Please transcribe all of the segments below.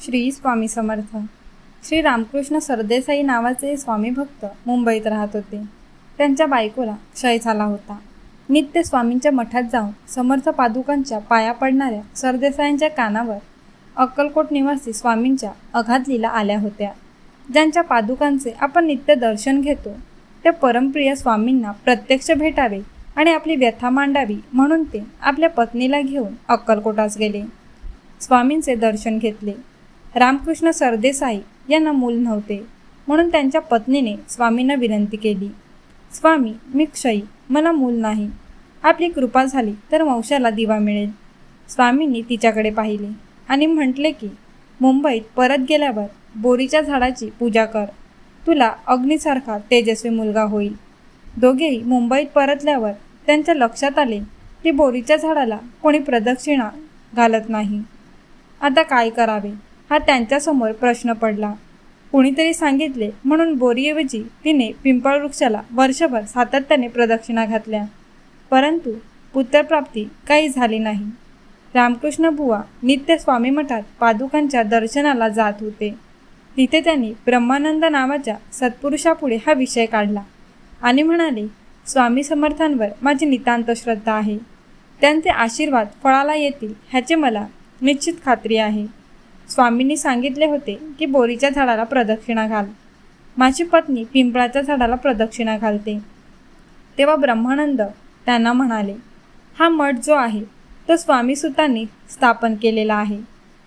श्री स्वामी समर्थ. श्री रामकृष्ण सरदेसाई नावाचे स्वामी भक्त मुंबईत राहत होते. त्यांच्या बायकोला क्षय झाला होता. नित्य स्वामींच्या मठात जाऊन समर्थ पादुकांच्या पाया पडणाऱ्या सरदेसाईंच्या कानावर अक्कलकोट निवासी स्वामींच्या अघात लीला आल्या होत्या. ज्यांच्या पादुकांचे आपण नित्य दर्शन घेतो त्या परमप्रिय स्वामींना प्रत्यक्ष भेटावे आणि आपली व्यथा मांडावी म्हणून ते आपल्या पत्नीला घेऊन अक्कलकोटास गेले. स्वामींचे दर्शन घेतले. रामकृष्ण सरदेसाई यांना मूल नव्हते. म्हणून त्यांच्या पत्नीने स्वामींना विनंती केली. स्वामी मी क्षयी. मला मूल नाही. आपली कृपा झाली तर वंशाला दिवा मिळेल. स्वामींनी तिच्याकडे पाहिले आणि म्हटले की मुंबईत परत गेल्यावर बोरीच्या झाडाची पूजा कर. तुला अग्नीसारखा तेजस्वी मुलगा होईल. दोघेही मुंबईत परतल्यावर त्यांच्या लक्षात आले की बोरीच्या झाडाला कोणी प्रदक्षिणा घालत नाही. आता काय करावे? हा त्यांच्यासमोर प्रश्न पडला. कुणीतरी सांगितले म्हणून बोरीऐवजी तिने पिंपळ वृक्षाला वर्षभर सातत्याने प्रदक्षिणा घातल्या. परंतु पुत्रप्राप्ती काही झाली नाही. रामकृष्ण बुवा नित्य स्वामी मठात पादुकांच्या दर्शनाला जात होते. तिथे त्यांनी ब्रह्मानंद नावाच्या सत्पुरुषापुढे हा विषय काढला आणि म्हणाले स्वामी समर्थांवर माझी नितांत श्रद्धा आहे. त्यांचे आशीर्वाद फळाला येतील ह्याची मला निश्चित खात्री आहे. स्वामींनी सांगितले होते की बोरीच्या झाडाला प्रदक्षिणा घाल. माझी पत्नी पिंपळाच्या झाडाला प्रदक्षिणा घालते. तेव्हा ब्रह्मानंद त्यांना म्हणाले हा मठ जो आहे तो स्वामीसुतांनी स्थापन केलेला आहे.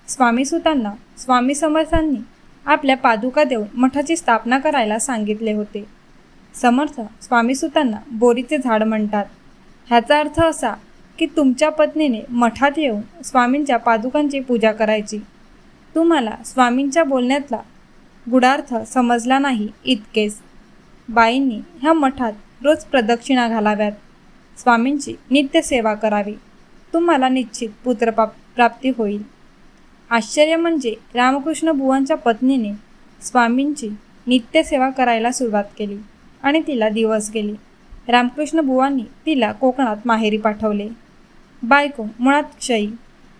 स्वामीसुतांना स्वामी समर्थांनी आपल्या पादुका देऊन मठाची स्थापना करायला सांगितले होते. समर्थ स्वामीसुतांना बोरीचे झाड म्हणतात. ह्याचा अर्थ असा की तुमच्या पत्नीने मठात येऊन स्वामींच्या पादुकांची पूजा करायची. तुम्हाला स्वामींच्या बोलण्यातला गुडार्थ समजला नाही इतकेच. बाईंनी ह्या मठात रोज प्रदक्षिणा घालाव्यात. स्वामींची नित्य सेवा करावी. तुम्हाला निश्चित पुत्रप्राप प्राप्ती होईल. आश्चर्य म्हणजे रामकृष्ण बुवांच्या पत्नीने स्वामींची नित्यसेवा करायला सुरुवात केली आणि तिला दिवस गेले. रामकृष्ण बुवांनी तिला कोकणात माहेरी पाठवले. बायको मुळात क्षयी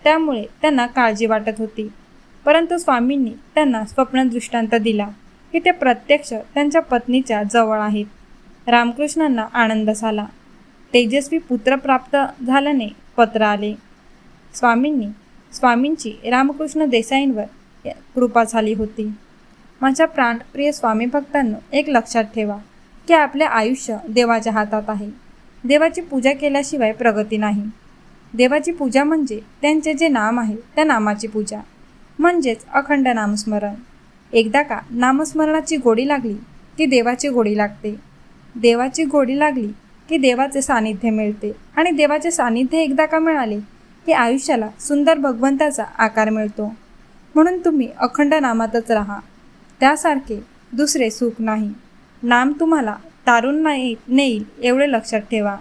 त्यामुळे त्यांना काळजी वाटत होती. परंतु स्वामींनी त्यांना स्वप्न दृष्टांत दिला की ते प्रत्यक्ष त्यांच्या पत्नीच्या जवळ आहेत. रामकृष्णांना आनंद झाला. तेजस्वी पुत्र प्राप्त झाल्याने पत्र आले. स्वामींनी स्वामींची रामकृष्ण देसाईंवर कृपा झाली होती. माझ्या प्राणप्रिय स्वामी भक्तांनो एक लक्षात ठेवा की आपले आयुष्य देवाच्या हातात आहे. देवाची पूजा केल्याशिवाय प्रगती नाही. देवाची पूजा म्हणजे त्यांचे जे नाम आहे त्या नामाची पूजा. म्हणजेच अखंड नामस्मरण. एकदा का नामस्मरणाची गोडी लागली की देवाची गोडी लागते. देवाची गोडी लागली की देवाचे सानिध्य मिळते. आणि देवाचे सानिध्य एकदा का मिळाले की आयुष्याला सुंदर भगवंताचा आकार मिळतो. म्हणून तुम्ही अखंड नामातच राहा. त्यासारखे दुसरे सुख नाही. नाम तुम्हाला तारून नाही नेईल एवढे लक्षात ठेवा.